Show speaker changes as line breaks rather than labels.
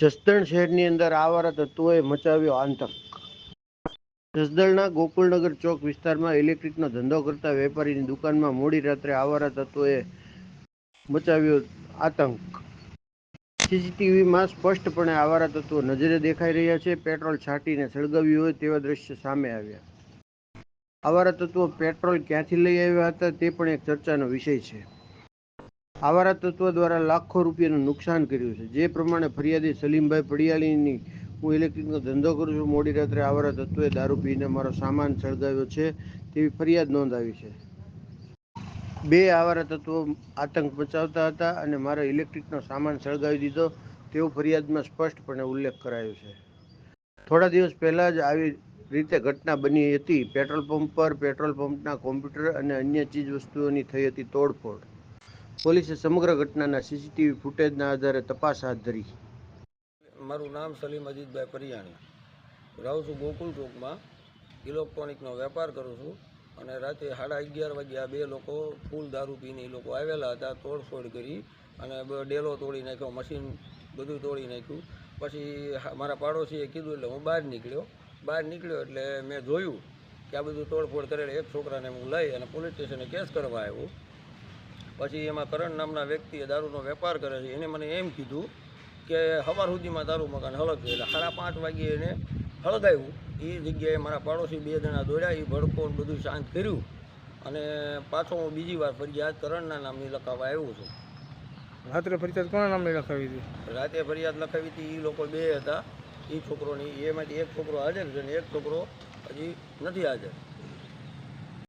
જસદણ શહેરની અંદર આવારા તત્વોએ મચાવ્યો આતંક. જસદણના ગોકુળનગર ચોક વિસ્તારમાં ઇલેક્ટ્રિકનો ધંધો કરતા વેપારીની દુકાનમાં મોડી રાત્રે આવારા તત્વોએ મચાવ્યો આતંક. સીસીટીવીમાં સ્પષ્ટપણે આવારા તત્વો નજરે દેખાઈ રહ્યા છે. પેટ્રોલ છાંટીને સળગાવ્યું હોય તેવા દ્રશ્ય સામે આવ્યા. આવારા તત્વો પેટ્રોલ ક્યાંથી લઈ આવ્યા હતા તે પણ એક ચર્ચાનો વિષય છે. આવારા તત્વો દ્વારા લાખો રૂપિયાનું નુકસાન કર્યું છે. જે પ્રમાણે ફરિયાદી સલીમભાઈ પડિયાળીની હું ઇલેક્ટ્રિકનો ધંધો કરું છું, મોડી રાત્રે આવારા તત્વોએ દારૂ પીને મારો સામાન સળગાવ્યો છે તેવી ફરિયાદ નોંધાવી છે. બે આવારા તત્વો આતંક મચાવતા હતા અને મારો ઇલેક્ટ્રિકનો સામાન સળગાવી દીધો તેવો ફરિયાદમાં સ્પષ્ટપણે ઉલ્લેખ કરાયો છે. થોડા દિવસ પહેલાં જ આવી રીતે ઘટના બની હતી. પેટ્રોલ પંપ પર પેટ્રોલ પંપના કોમ્પ્યુટર અને અન્ય ચીજ વસ્તુઓની થઈ હતી તોડફોડ. પોલીસે સમગ્ર ઘટનાના સીસીટીવી ફૂટેજના આધારે તપાસ હાથ ધરી.
મારું નામ સલીમ અજીતભાઈ પરિયાણી રહું છું ગોકુલ ચોકમાં. ઇલેક્ટ્રોનિકનો વેપાર કરું છું અને રાતે સાડા અગિયાર વાગ્યા બે લોકો ફૂલ દારૂ પીને એ લોકો આવેલા હતા, તોડફોડ કરી અને ડેલો તોડી નાખ્યો, મશીન બધું તોડી નાખ્યું. પછી મારા પાડોશીએ કીધું એટલે હું બહાર નીકળ્યો. બહાર નીકળ્યો એટલે મેં જોયું કે આ બધું તોડફોડ કરેલ એક છોકરાને હું લઈ અને પોલીસ સ્ટેશને કેસ કરવા આવ્યો. પછી એમાં કરણ નામના વ્યક્તિએ દારૂનો વેપાર કરે છે. એને મને એમ કીધું કે સવાર સુધીમાં તારું મકાન હળગશે એટલે સાડા પાંચ વાગ્યે એને હળગાવ્યું. એ જગ્યાએ મારા પાડોશી બે જણા દોડ્યા એ ભડકો બધું શાંત કર્યું. અને પાછો હું બીજી વાર ફરિયાદ કરણના નામની લખાવવા આવ્યો છું.
રાત્રે ફરિયાદ કોના નામની લખાવી હતી?
રાતે ફરિયાદ લખાવી હતી એ લોકો બે હતા. એ છોકરોની એમાંથી એક છોકરો હાજર છે ને એક છોકરો હજી નથી હાજર.